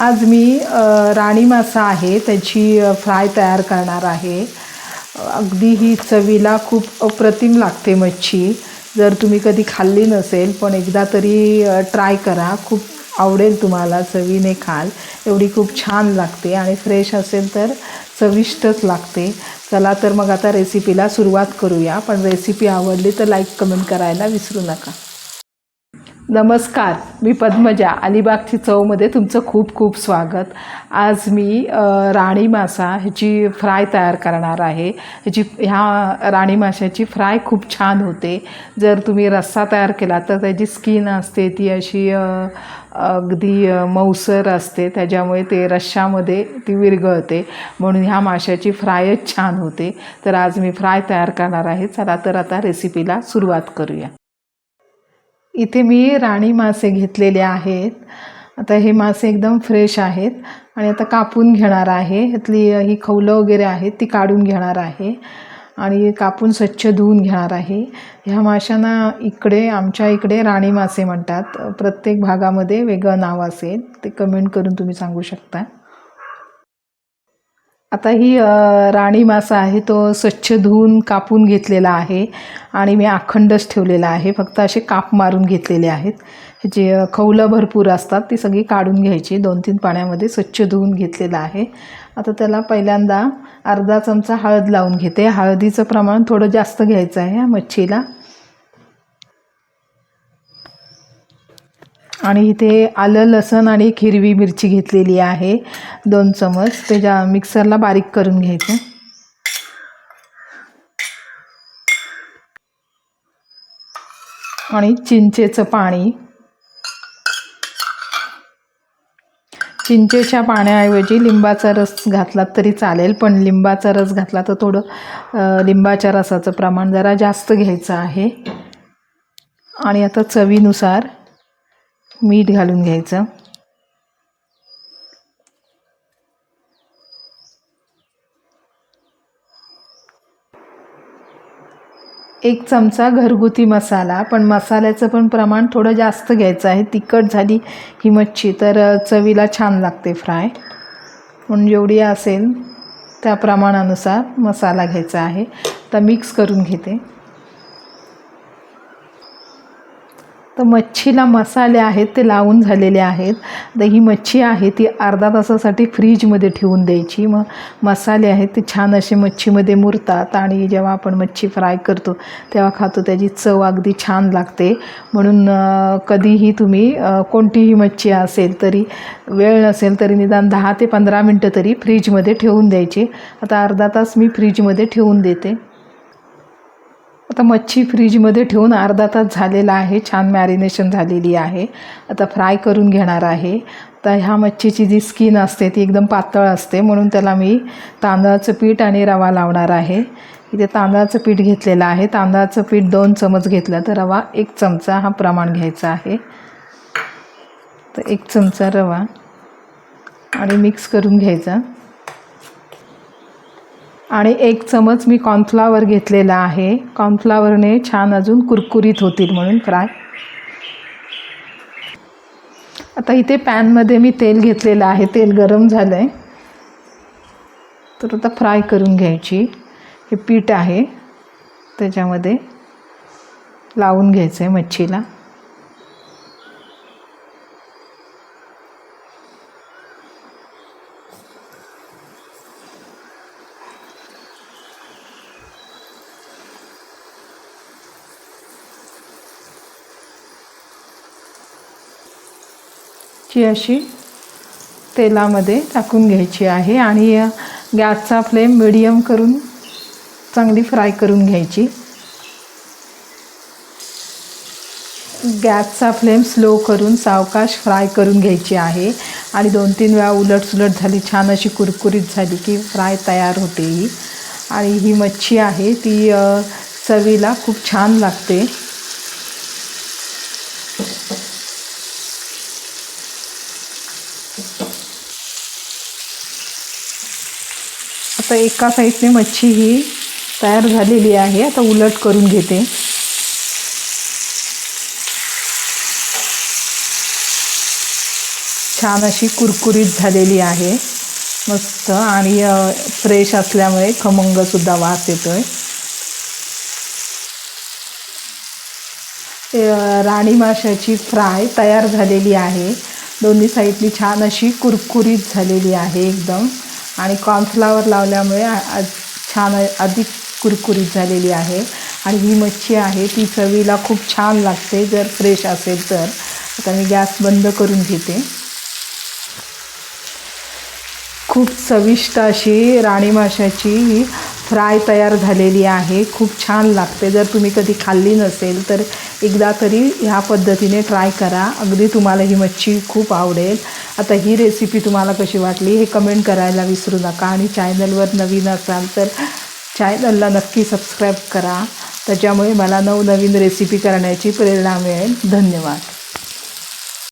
आज मी राणी मासा आहे त्याची फ्राय तयार करणार आहे. अगदी ही चवीला खूप अप्रतिम लागते मच्छी. जर तुम्ही कधी खाल्ली नसेल पण एकदा तरी ट्राय करा. खूप आवडेल तुम्हाला चवीने खाल. एवढी खूप छान लागते आणि फ्रेश असेल तर चविष्टच लागते. चला तर मग आता रेसिपीला सुरुवात करूया. पण रेसिपी आवडली तर लाईक कमेंट करायला विसरू नका. नमस्कार मी पद्मजा. अलिबागची चवमध्ये तुमचं खूप खूप स्वागत. आज मी राणी मासा ह्याची फ्राय तयार करणार आहे. ह्याची ह्या राणी माशाची फ्राय खूप छान होते. जर तुम्ही रस्सा तयार केला तर त्याची स्किन असते ती अशी अगदी मऊसर असते. त्याच्यामुळे ते रश्शामध्ये ती विरघळते. म्हणून ह्या माशाची फ्रायच छान होते. तर आज मी फ्राय तयार करणार आहे. चला तर आता रेसिपीला सुरुवात करूया. इथे मी राणी मासे घेतलेले आहेत. आता हे मासे एकदम फ्रेश आहेत. आणि आता कापून घेणार आहे. ह्यातली ही खवलं वगैरे आहेत ती काढून घेणार आहे. आणि कापून स्वच्छ धुवून घेणार आहे. ह्या माशांना इकडे आमच्या इकडे राणी मासे म्हणतात. प्रत्येक भागामध्ये वेगळं नाव असेल. ते कमेंट करून तुम्ही सांगू शकता. आता ही राणी मासा आहे तो स्वच्छ धुवून कापून घेतलेला आहे आणि मी अखंडच ठेवलेला आहे. फक्त असे काप मारून घेतलेले आहेत. जे खवलं भरपूर असतात ती सगळी काढून घ्यायची. दोन तीन पाण्यामध्ये स्वच्छ धुवून घेतलेलं आहे. आता त्याला पहिल्यांदा अर्धा चमचा हळद लावून घेते. हळदीचं प्रमाण थोडं जास्त घ्यायचं आहे या मच्छीला. आणि इथे आलं लसण आणि एक हिरवी मिरची घेतलेली आहे. दोन चमच. त्याच्या मिक्सरला बारीक करून घ्यायचं. आणि चिंचेचं पाणी. चिंचेच्या पाण्याऐवजी लिंबाचा रस घातला तरी चालेल पण लिंबाचा रस घातला तर थोडं लिंबाच्या रसाचं प्रमाण जरा जास्त घ्यायचं आहे. आणि आता चवीनुसार मीठ घालून घ्यायचं. एक चमचा घरगुती मसाला पण मसाल्याचं पण प्रमाण थोडं जास्त घ्यायचं आहे. तिखट झाली ही मच्छी तर चवीला छान लागते फ्राय. पण जेवढी असेल त्या प्रमाणानुसार मसाला घ्यायचा आहे. तर मिक्स करून घेते. तर मच्छीला मसाले आहेत ते लावून झालेले आहेत. तर ही मच्छी आहे ती अर्धा तासासाठी फ्रीजमध्ये ठेवून द्यायची. मग मसाले आहेत ते छान असे मच्छीमध्ये मुरतात आणि जेव्हा आपण मच्छी फ्राय करतो तेव्हा खातो त्याची चव अगदी छान लागते. म्हणून कधीही तुम्ही कोणतीही मच्छी असेल तरी वेळ नसेल तरी निदान दहा ते पंधरा मिनटं तरी फ्रीजमध्ये ठेवून द्यायची. आता अर्धा तास मी फ्रीजमध्ये ठेवून देते. आता मच्छी फ्रीजमध्ये ठेवून अर्धा तास झालेला आहे. छान मॅरिनेशन झालेली आहे. आता फ्राय करून घेणार आहे. तर ह्या मच्छीची जी स्किन असते ती एकदम पातळ असते. म्हणून त्याला मी तांदळाचं पीठ आणि रवा लावणार आहे. इथे तांदळाचं पीठ घेतलेलं आहे. तांदळाचं पीठ दोन चमच घेतलं तर रवा एक चमचा हा प्रमाण घ्यायचा आहे. तर एक चमचा रवा. आणि मिक्स करून घ्यायचा. आणि एक चमच मी कॉर्नफ्लावर घेतलेला आहे. कॉर्नफ्लावरने छान अजून कुरकुरीत होतील म्हणून फ्राय आता इथे पॅनमध्ये मी तेल घेतलेलं आहे. तेल गरम झालं आहे तर आता फ्राय करून घ्यायची. हे पीठ आहे. त्याच्यामध्ये लावून घ्यायचं आहे मच्छीला. ची अशी तेलामध्ये टाकून घ्यायची आहे आणि गॅसचा फ्लेम मिडियम करून चांगली फ्राय करून घ्यायची. गॅसचा फ्लेम स्लो करून सावकाश फ्राय करून घ्यायची आहे आणि दोन तीन वेळा उलट सुलट झाली छान अशी कुरकुरीत झाली की फ्राय तयार होते ही. आणि ही मच्छी आहे ती चवीला खूप छान लागते. तर एका साईडने मच्छी ही तयार झालेली आहे. आता उलट करून घेते. छान अशी कुरकुरीत झालेली आहे. मस्त आणि फ्रेश असल्यामुळे खमंगसुद्धा वास येतोय. ते, राणी माशाची फ्राय तयार झालेली आहे. दोन्ही साईडनी छान अशी कुरकुरीत झालेली आहे एकदम. आणि कॉर्नफ्लावर लावल्यामुळे छान अधिक कुरकुरीत झालेली आहे. आणि ही मच्छी आहे ती चवीला खूप छान लागते जर फ्रेश असेल तर. आता मी गॅस बंद करून घेते. खूप चविष्ट अशी राणी माशाची ही फ्राय तयार झालेली आहे. खूप छान लागते. जर तुम्ही कधी खाल्ली नसेल तर एकदा तरी ह्या पद्धतीने ट्राय करा. अगदी तुम्हाला ही मच्छी खूप आवडेल. आता ही रेसिपी तुम्हाला कशी वाटली हे कमेंट करायला विसरू नका आणि चॅनलवर नवीन असाल तर चॅनलला नक्की सबस्क्राईब करा. त्याच्यामुळे मला नवनवीन रेसिपी करण्याची प्रेरणा मिळेल. धन्यवाद.